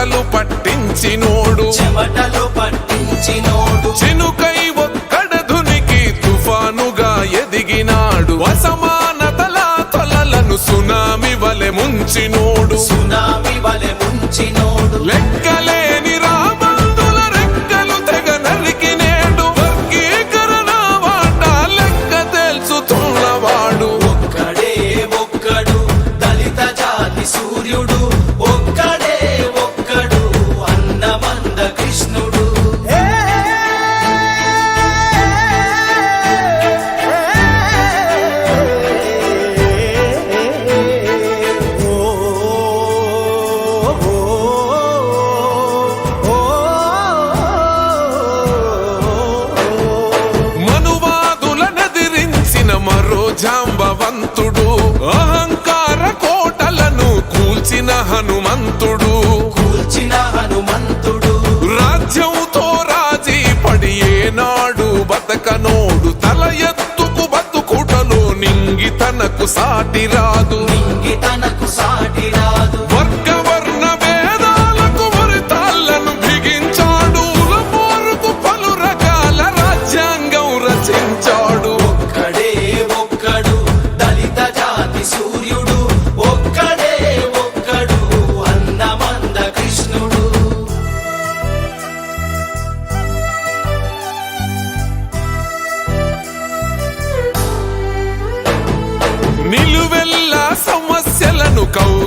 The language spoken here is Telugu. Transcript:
చెమటలు పట్టించినోడు. చెమటలు పట్టించినోడు. చినుకై ఒక్కడ ధునికి తుఫానుగా ఎదిగినాడు. అసమానతల తొలలను సునామి వలె ముంచినోడు. సునామి వలె ముంచినోడు. లెక్కలేని జాంబవంతుడు అహంకార కోటలను కూల్చిన హనుమంతుడు. కూల్చిన హనుమంతుడు. రాజ్యంతో రాజీ పడి ఏనాడు బతకనోడు. తల ఎత్తుకు బతుకుటలో నింగి తనకు సాటి రాదు. ఇంగి తనకు సాటి